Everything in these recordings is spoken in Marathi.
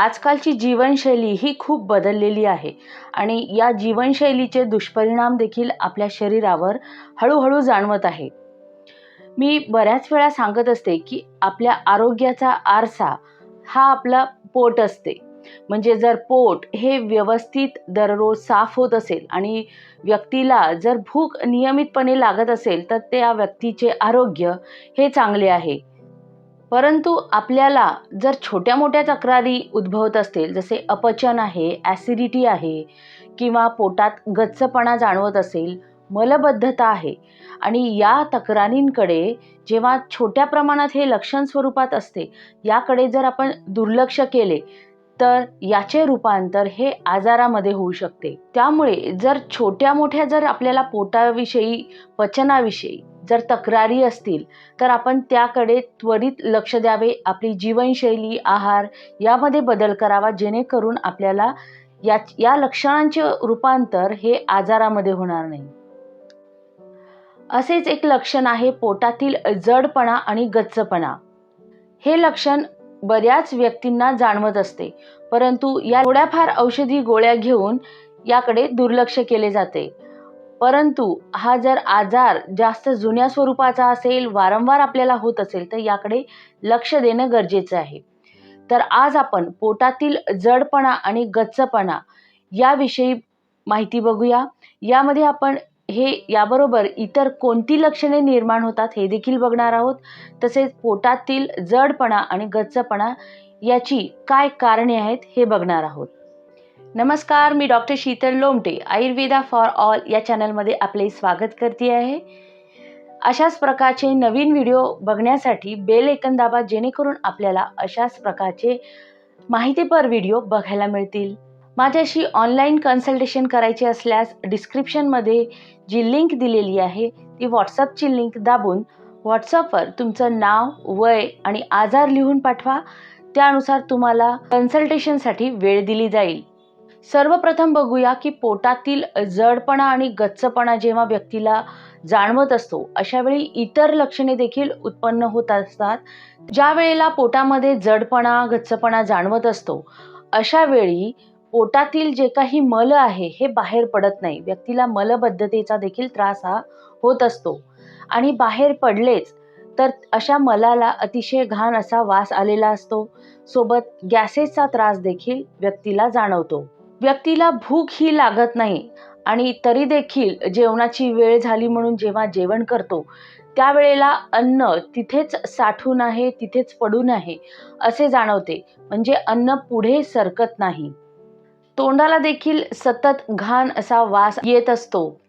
आजकालची जीवनशैली ही खूप बदललेली आहे आणि या जीवनशैलीचे दुष्परिणाम देखील आपल्या शरीरावर हळूहळू जाणवत आहे. मी बऱ्याच वेळा सांगत असते की आपल्या आरोग्याचा आरसा हा आपला पोट असते. म्हणजे जर पोट हे व्यवस्थित दररोज साफ होत असेल आणि व्यक्तीला जर भूक नियमितपणे लागत असेल तर त्या व्यक्तीचे आरोग्य हे चांगले आहे. परंतु आपल्याला जर छोट्या मोठ्या तक्रारी उद्भवत असतील जसे अपचन आहे ॲसिडिटी आहे किंवा पोटात गच्चपणा जाणवत असेल मलबद्धता आहे आणि या तक्रारींकडे जेव्हा छोट्या प्रमाणात हे लक्षण स्वरूपात असते याकडे जर आपण दुर्लक्ष केले तर याचे रूपांतर हे आजारामध्ये होऊ शकते. त्यामुळे जर छोट्या मोठ्या जर आपल्याला पोटाविषयी पचनाविषयी जर तक्रारी असतील तर आपण त्याकडे त्वरित लक्ष द्यावे. आपली जीवनशैली आहार यामध्ये बदल करावा जेणेकरून आपल्याला या या लक्षणांचे रूपांतर हे आजारामध्ये होणार नाही. असेच एक लक्षण आहे पोटातील जडपणा आणि गच्चपणा. हे लक्षण बऱ्याच व्यक्तींना जाणवत असते परंतु या थोड्याफार औषधी गोळ्या घेऊन याकडे दुर्लक्ष केले जाते. परंतु हा जर आजार जास्त जुन्या स्वरूपाचा असेल वारंवार आपल्याला होत असेल तर याकडे लक्ष देणं गरजेचं आहे. तर आज आपण पोटातील जडपणा आणि गच्चपणा याविषयी माहिती बघूया. यामध्ये आपण हे याबरोबर इतर कोणती लक्षणे निर्माण होतात हे देखील बघणार आहोत. तसेच पोटातील जडपणा आणि गच्चपणा याची काय कारणे आहेत हे बघणार आहोत. नमस्कार मी doctor Sheetal Lomte Ayurveda for all या चॅनलमध्ये आपले स्वागत करते आहे. अशाच प्रकारचे नवीन व्हिडिओ बघण्यासाठी बेल एकन दाबा जेणेकरून आपल्याला अशाच प्रकारचे माहितीपर व्हिडिओ बघायला मिळतील. माझ्याशी ऑनलाईन कन्सल्टेशन करायचे असल्यास डिस्क्रिप्शनमध्ये जी लिंक दिलेली आहे ती व्हॉट्सअपची लिंक दाबून व्हॉट्सअपवर तुमचं नाव वय आणि आजार लिहून पाठवा. त्यानुसार तुम्हाला कन्सल्टेशनसाठी वेळ दिली जाईल. सर्वप्रथम बघूया की पोटातील जडपणा आणि गच्चपणा जेव्हा व्यक्तीला जाणवत असतो अशावेळी इतर लक्षणे देखील उत्पन्न होत असतात. ज्या वेळेला पोटामध्ये जडपणा गच्चपणा जाणवत असतो अशा वेळी पोटातील जे काही मल आहे हे बाहेर पडत नाही. व्यक्तीला मलबद्धतेचा देखील त्रास हा होत असतो. आणि बाहेर पडलेच तर अशा मलाला अतिशय घाण असा वास आलेला असतो. सोबत गॅसेसचा त्रास देखील व्यक्तीला जाणवतो. व्यक्तीला भूक ही लागत नाही आणि तरी देखील जेवणाची वेळ झाली म्हणून जेव्हा जेवण करतो त्यावेळेला अन्न तिथेच साठून आहे तिथेच पडून आहे असे जाणवते. म्हणजे अन्न पुढे सरकत नाही. तोंडाला देखील सतत घाण असा वास येत असतो.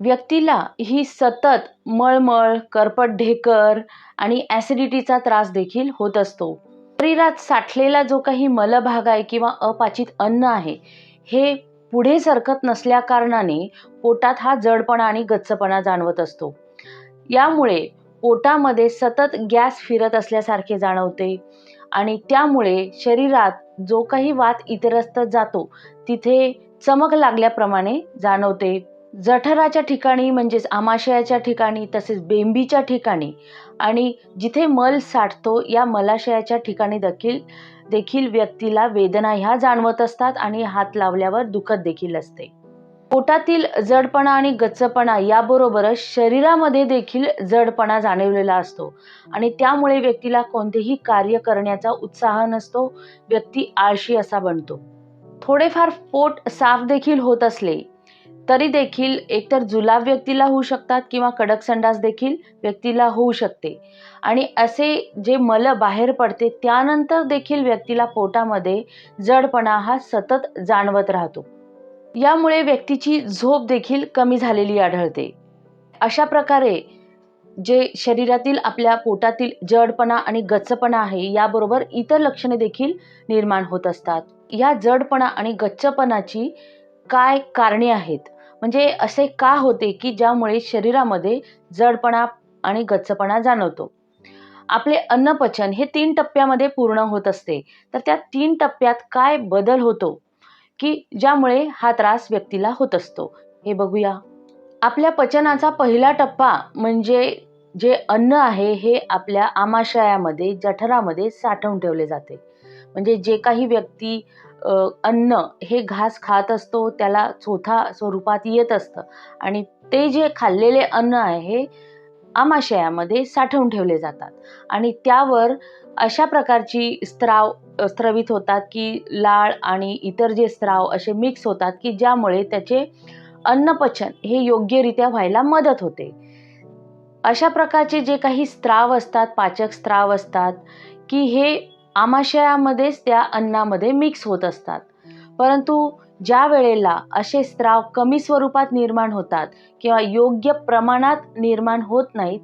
व्यक्तीला ही सतत मळमळ करपट ढेकर आणि ॲसिडिटीचा त्रास देखील होत असतो. शरीरात साठलेला जो काही मलभाग आहे किंवा अपाचित अन्न आहे हे पुढे सरकत नसल्या कारणाने पोटात हा जडपणा आणि गच्चपणा जाणवत असतो. यामुळे पोटामध्ये सतत गॅस फिरत असल्यासारखे जाणवते आणि त्यामुळे शरीरात जो काही वात इतरस्त जातो तिथे चमक लागल्याप्रमाणे जाणवते. जठराच्या ठिकाणी म्हणजेच आमाशयाच्या ठिकाणी तसेच बेंबीच्या ठिकाणी आणि जिथे मल साठतो या मलाशयाच्या ठिकाणी देखील देखील व्यक्तीला वेदना ह्या जाणवत असतात आणि हात लावल्यावर दुखत देखील असते. पोटातील जडपणा आणि गच्चपणा याबरोबरच शरीरामध्ये देखील जडपणा जाणवलेला असतो आणि त्यामुळे व्यक्तीला कोणतेही कार्य करण्याचा उत्साह नसतो व्यक्ती आळशी असा बनतो. थोडेफार पोट साफ देखील होत असले तरी देखील एकतर जुलाब व्यक्तीला होऊ शकतात किंवा कडक संडास देखील व्यक्तीला होऊ शकते. आणि असे जे मल बाहेर पडते त्यानंतर देखील व्यक्तीला पोटामध्ये जडपणा हा सतत जाणवत राहतो. यामुळे व्यक्तीची झोप देखील कमी झालेली आढळते. अशा प्रकारे जे शरीरातील आपल्या पोटातील जडपणा आणि गच्चपणा आहे याबरोबर इतर लक्षणे देखील निर्माण होत असतात. या जडपणा आणि गच्चपणाची काय कारणे आहेत? म्हणजे असे का होते की ज्यामुळे शरीरामध्ये जडपणा आणि गच्चपणा जाणवतो? आपले अन्नपचन हे तीन टप्प्यामध्ये पूर्ण होत असते. तर त्या तीन टप्प्यात काय बदल होतो? की ज्यामुळे हा त्रास व्यक्तीला होत असतो? हे बघूया. आपल्या पचनाचा पहिला टप्पा म्हणजे जे अन्न आहे हे आपल्या आमाशयामध्ये जठरामध्ये साठवून ठेवले जाते. म्हणजे जे काही व्यक्ती अन्न हे घास खात असतो त्याला चोथा स्वरूपात येत असतं. आणि ते जे खाल्लेले अन्न आहे हे आमाशयामध्ये साठवून ठेवले जातात. आणि त्यावर अशा प्रकारची स्त्राव स्त्रवित होतात की लाळ आणि इतर जे स्त्राव असे मिक्स होतात की ज्यामुळे त्याचे अन्नपचन हे योग्यरित्या व्हायला मदत होते. अशा प्रकारचे जे काही स्त्राव असतात पाचक स्त्राव असतात की हे आमाशयामध्येच त्या अन्नामध्ये मिक्स होत असतात. परंतु ज्या वेळेला असे स्त्राव कमी स्वरूपात निर्माण होतात किंवा योग्य प्रमाणात निर्माण होत नाहीत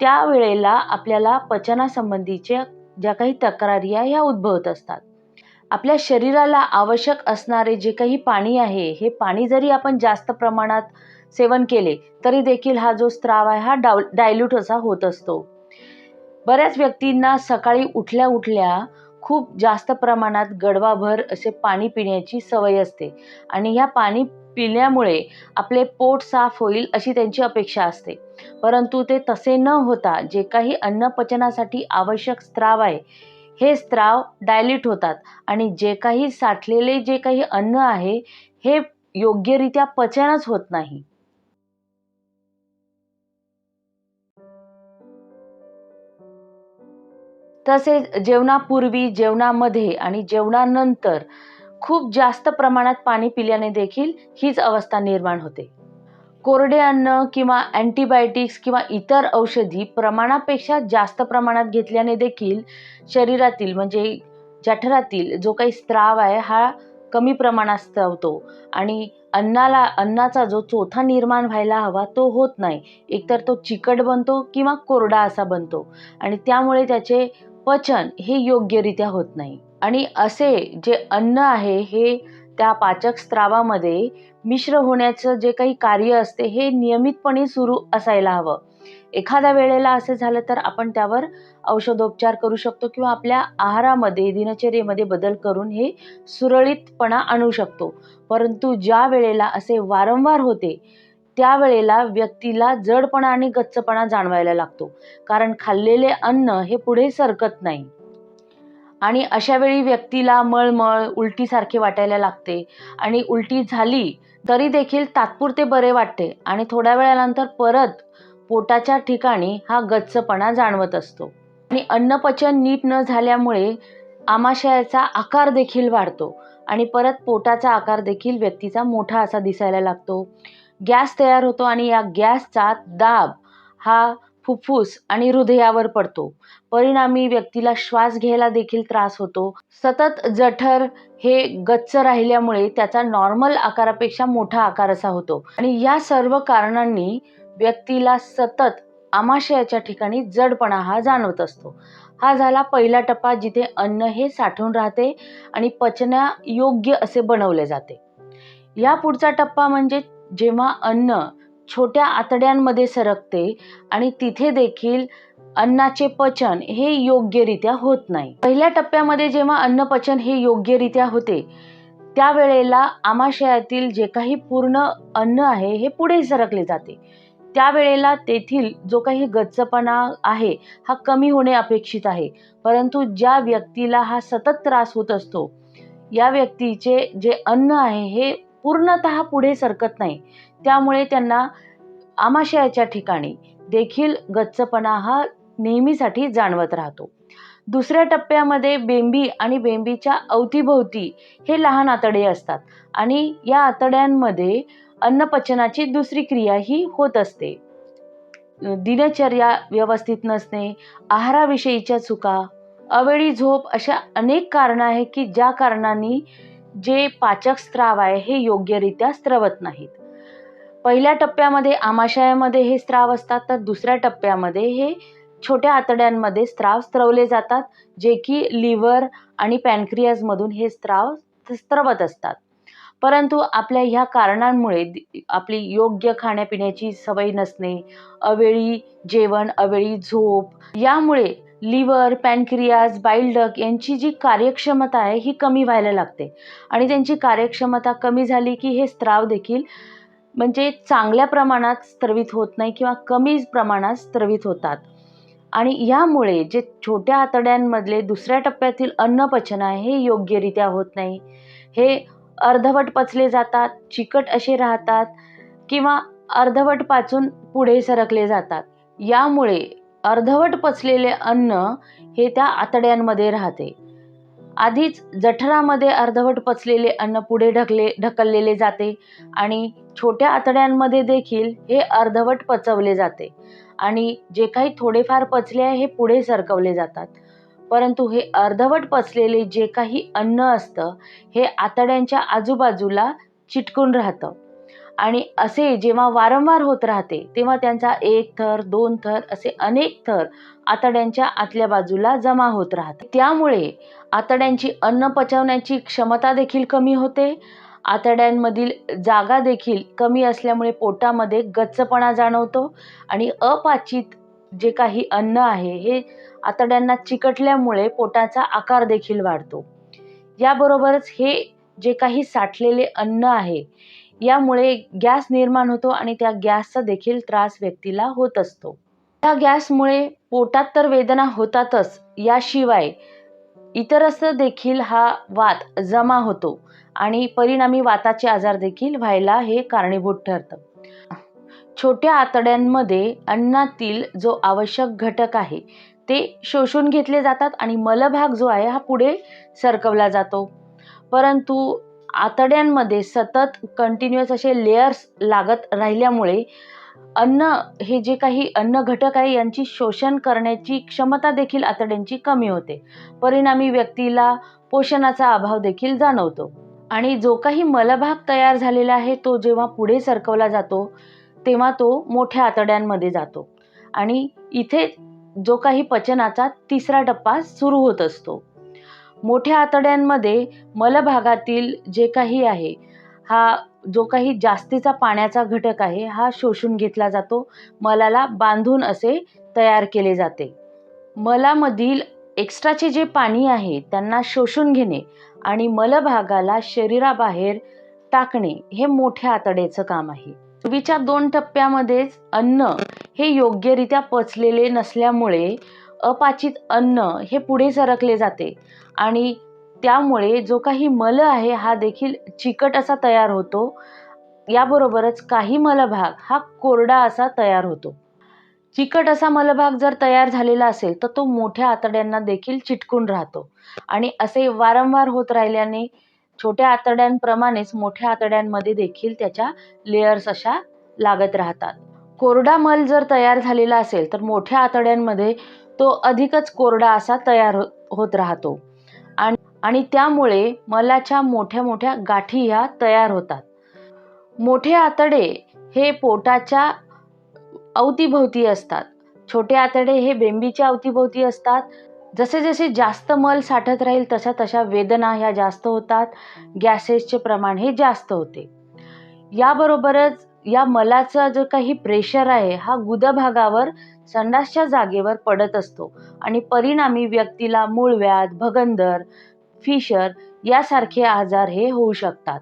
त्यावेळेला आपल्याला पचनासंबंधीच्या ज्या काही तक्रारी आहे ह्या उद्भवत असतात. आपल्या शरीराला आवश्यक असणारे जे काही पाणी आहे हे पाणी जरी आपण जास्त प्रमाणात सेवन केले तरी देखील हा जो स्त्राव आहे हा डाव डायल्यूट असा होत असतो. बऱ्याच व्यक्तींना सकाळी उठल्या उठल्या खूप जास्त प्रमाणात गडवाभर असे पाणी पिण्याची सवय असते. आणि ह्या पाणी पिल्यामुळे आपले पोट साफ होईल अशी त्यांची अपेक्षा असते. परंतु ते तसे न होता जे काही अन्नपचनासाठी आवश्यक स्त्राव आहे हे स्त्राव डायल्यूट होतात. आणि जे काही साठलेले जे काही अन्न आहे हे योग्यरित्या पचनच होत नाही. तसेच जेवणापूर्वी जेवणामध्ये आणि जेवणानंतर खूप जास्त प्रमाणात पाणी पिल्याने देखील हीच अवस्था निर्माण होते. कोरडे अन्न किंवा अँटीबायोटिक्स किंवा इतर औषधी प्रमाणापेक्षा जास्त प्रमाणात घेतल्याने देखील शरीरातील म्हणजे जठरातील जो काही स्त्राव आहे हा कमी प्रमाणात स्त्रावतो आणि अन्नाला अन्नाचा जो चोथा निर्माण व्हायला हवा तो होत नाही. एकतर तो चिकट बनतो किंवा कोरडा असा बनतो आणि त्यामुळे त्याचे पचन हे योग्यरित्या होत नाही. आणि असे जे अन्न आहे हे त्या पाचक स्त्रावामध्ये मिश्र होण्याचं जे काही कार्य असते हे नियमितपणे सुरू असायला हवं. एखाद्या वेळेला असे झालं तर आपण त्यावर औषधोपचार करू शकतो किंवा आपल्या आहारामध्ये दिनचर्येमध्ये बदल करून हे सुरळीतपणा आणू शकतो. परंतु ज्या वेळेला असे वारंवार होते त्यावेळेला व्यक्तीला जडपणा आणि गच्चपणा जाणवायला लागतो. कारण खाल्लेले अन्न हे पुढे सरकत नाही. आणि अशा वेळी व्यक्तीला मळमळ उलटीसारखे वाटायला लागते. आणि उलटी झाली तरी देखील तात्पुरते बरे वाटते. आणि थोड्या वेळानंतर परत पोटाच्या ठिकाणी हा गच्चपणा जाणवत असतो. आणि अन्नपचन नीट न झाल्यामुळे आमाशयाचा आकार देखील वाढतो. आणि परत पोटाचा आकार देखील व्यक्तीचा मोठा असा दिसायला लागतो. गॅस तयार होतो आणि या गॅसचा दाब हा फुफ्फुस आणि हृदयावर पडतो. परिणामी व्यक्तीला श्वास घ्यायला देखील त्रास होतो. सतत जठर हे गच्च राहिल्यामुळे त्याचा नॉर्मल आकारापेक्षा मोठा आकार असा होतो. आणि या सर्व कारणांनी व्यक्तीला सतत आमाशयाच्या ठिकाणी जडपणा हा जाणवत असतो. हा झाला पहिला टप्पा जिथे अन्न हे साठवून राहते आणि पचना योग्य असे बनवले जाते. या पुढचा टप्पा म्हणजे जेव्हा अन्न छोट्या आतड्यांमध्ये सरकते आणि तिथे देखील अन्नाचे पचन हे योग्यरित्या होत नाही. पहिल्या टप्प्यामध्ये जेव्हा अन्न पचन हे योग्यरित्या होते त्यावेळेला आमाशयातील जे काही पूर्ण अन्न आहे हे पुढे सरकले जाते. त्यावेळेला तेथील जो काही गच्चपणा आहे हा कमी होणे अपेक्षित आहे. परंतु ज्या व्यक्तीला हा सतत त्रास होत असतो या व्यक्तीचे जे अन्न आहे हे पूर्णतः पुढे सरकत नाही. त्यामुळे त्यांना आमाशयाच्या ठिकाणी देखील गच्चपणा हा नेहमीसाठी जाणवत राहतो. दुसऱ्या टप्प्यामध्ये बेंबी आणि बेंबीच्या अवतीभोवती हे लहान आतडे असतात आणि या आतड्यांमध्ये अन्नपचनाची दुसरी क्रिया ही होत असते. दिनचर्या व्यवस्थित नसणे आहाराविषयीच्या चुका अवेळी झोप अशा अनेक कारणं आहेत की ज्या कारणांनी जे पाचक स्त्राव आहे हे योग्यरित्या स्त्रवत नाहीत. पहिल्या टप्प्यामध्ये आमाशयामध्ये हे स्त्राव असतात तर दुसऱ्या टप्प्यामध्ये हे छोट्या आतड्यांमध्ये स्त्राव स्त्रवले जातात जे की लिव्हर आणि पॅनक्रियाजमधून हे स्त्राव स्त्रवत असतात. परंतु आपल्या ह्या कारणांमुळे आपली योग्य खाण्यापिण्याची सवय नसणे अवेळी जेवण अवेळी झोप यामुळे लिव्हर पॅनक्रियाज बाईलडक यांची जी कार्यक्षमता आहे ही कमी व्हायला लागते. आणि त्यांची कार्यक्षमता कमी झाली की हे स्त्राव देखील म्हणजे चांगल्या प्रमाणात स्त्रवित होत नाही किंवा कमी प्रमाणात स्त्रवित होतात. आणि यामुळे जे छोट्या आतड्यांमधले दुसऱ्या टप्प्यातील अन्नपचन आहे हे योग्यरित्या होत नाही. हे अर्धवट पचले जातात चिकट असे राहतात किंवा अर्धवट पाचून पुढे सरकले जातात. यामुळे अर्धवट पचलेले अन्न हे त्या आतड्यांमध्ये राहते. आधीच जठरामध्ये अर्धवट पचलेले अन्न पुढे ढकले ढकललेले जाते आणि छोट्या आतड्यांमध्ये देखील हे अर्धवट पचवले जाते आणि जे काही थोडेफार पचले आहे हे पुढे सरकवले जातात. परंतु हे अर्धवट पचलेले जे काही अन्न असतं हे आतड्यांच्या आजूबाजूला चिटकून राहतं. आणि असे जेव्हा वारंवार होत राहते तेव्हा त्यांचा एक थर दोन थर असे अनेक थर आतड्यांच्या आतल्या बाजूला जमा होत राहते त्यामुळे आतड्यांची अन्न पचवण्याची क्षमता देखील कमी होते. आतड्यांमधील जागा देखील कमी असल्यामुळे पोटामध्ये गच्चपणा जाणवतो आणि अपाचित जे काही अन्न आहे हे आतड्यांना चिकटल्यामुळे पोटाचा आकार देखील वाढतो. याबरोबरच हे जे काही साठलेले अन्न आहे यामुळे गॅस निर्माण होतो आणि त्या गॅसचा देखील त्रास व्यक्तीला होत असतो. त्या गॅसमुळे पोटात तर वेदना होतातच याशिवाय इतरत्र देखील हा वात जमा होतो आणि परिणामी वाताचे आजार देखील व्हायला हे कारणीभूत ठरतं. छोट्या आतड्यांमध्ये अन्नातील जो आवश्यक घटक आहे ते शोषून घेतले जातात आणि मलभाग जो आहे हा पुढे सरकवला जातो. परंतु आतड्यांमध्ये सतत कंटिन्युअस असे लेयर्स लागत राहिल्यामुळे अन्न हे जे काही अन्न घटक आहे यांची शोषण करण्याची क्षमता देखील आतड्यांची कमी होते. परिणामी व्यक्तीला पोषणाचा अभाव देखील जाणवतो. आणि जो काही मलभाग तयार झालेला आहे तो जेव्हा पुढे सरकवला जातो तेव्हा तो मोठ्या आतड्यांमध्ये जातो. आणि इथे जो काही पचनाचा तिसरा टप्पा सुरू होत असतो. मोठ्या आतड्यांमध्ये मलभागातील जे काही आहे हा जो काही जास्तीचा पाण्याचा घटक आहे हा शोषून घेतला जातो. मलाला बांधून असे तयार केले जाते. मलामधील एक्स्ट्राचे जे पाणी आहे त्यांना शोषून घेणे आणि मलभागाला शरीराबाहेर टाकणे हे मोठ्या आतड्याचं काम आहे. पूर्वीच्या दोन टप्प्यामध्येच अन्न हे योग्यरित्या पचलेले नसल्यामुळे अपाचित अन्न हे पुढे सरकले जाते. आणि त्यामुळे जो काही मल आहे हा देखील चिकट असा तयार होतो. याबरोबरच काही मलभाग हा कोरडा असा तयार होतो. चिकट असा मलभाग जर तयार झालेला असेल तर तो मोठ्या आतड्यांना देखील चिटकून राहतो. आणि असे वारंवार होत राहिल्याने छोट्या आतड्यांप्रमाणेच मोठ्या आतड्यांमध्ये देखील त्याच्या लेयर्स अशा लागत राहतात. कोरडा मल जर तयार झालेला असेल तर मोठ्या आतड्यांमध्ये तो अधिकच कोरडा असा तयार हो-, होत राहतो. आणि आणि त्यामुळे मलाच्या मोठ्या मोठ्या गाठी ह्या तयार होतात. मोठे आतडे हे पोटाच्या अवतीभोवती असतात. छोटे आतडे हे बेंबीच्या अवतीभोवती असतात. जसे जसे जास्त मल साठत राहील तशा तशा वेदना ह्या जास्त होतात. गॅसेसचे प्रमाण हे जास्त होते. याबरोबरच या मलाचा जो काही प्रेशर आहे हा गुदभागावर संडासच्या जागेवर पडत असतो. आणि परिणामी व्यक्तीला मूळव्याध भगंदर फिशर यासारखे आजार हे होऊ शकतात.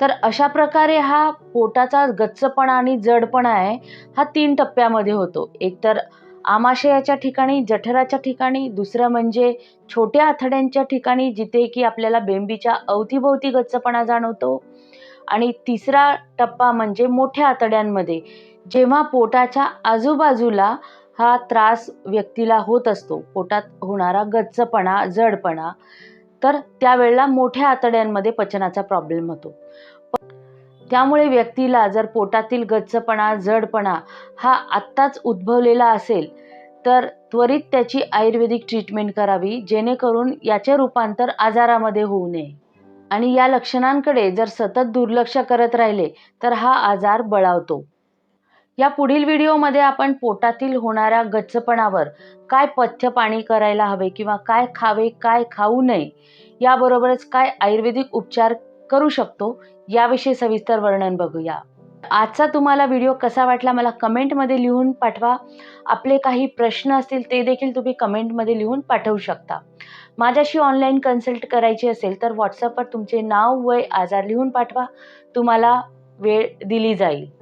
तर अशा प्रकारे हा पोटाचा गच्चपणा आणि जडपणा आहे हा तीन टप्प्यामध्ये होतो. एकतर आमाशयाच्या ठिकाणी जठराच्या ठिकाणी दुसरं म्हणजे छोट्या आथड्यांच्या ठिकाणी जिथे की आपल्याला बेंबीच्या अवतीभोवती गच्चपणा जाणवतो. आणि तिसरा टप्पा म्हणजे मोठ्या आतड्यांमध्ये जेव्हा पोटाच्या आजूबाजूला हा त्रास व्यक्तीला होत असतो. पोटात होणारा गच्चपणा जडपणा तर त्यावेळेला मोठ्या आतड्यांमध्ये पचनाचा प्रॉब्लेम होतो. त्यामुळे व्यक्तीला जर पोटातील गच्चपणा जडपणा हा आत्ताच उद्भवलेला असेल तर त्वरित त्याची आयुर्वेदिक ट्रीटमेंट करावी जेणेकरून याचे रूपांतर आजारामध्ये होऊ नये. आणि या लक्षणांकडे जर सतत दुर्लक्ष करत राहिले तर हा आजार बळावतो. या पुढील व्हिडिओमध्ये आपण पोटातील होणाऱ्या गच्चपणावर काय पथ्य पाणी करायला हवे किंवा काय खावे काय खाऊ नये याबरोबरच काय आयुर्वेदिक उपचार करू शकतो याविषयी सविस्तर वर्णन बघूया. आजचा तुम्हाला व्हिडिओ कसा वाटला मला कमेंटमध्ये लिहून पाठवा. आपले काही प्रश्न असतील ते देखील तुम्ही कमेंटमध्ये लिहून पाठवू शकता. माझ्याशी ऑनलाईन कन्सल्ट करायची असेल तर व्हॉट्सअपवर तुमचे नाव वय आजार लिहून पाठवा. तुम्हाला वेळ दिली जाईल.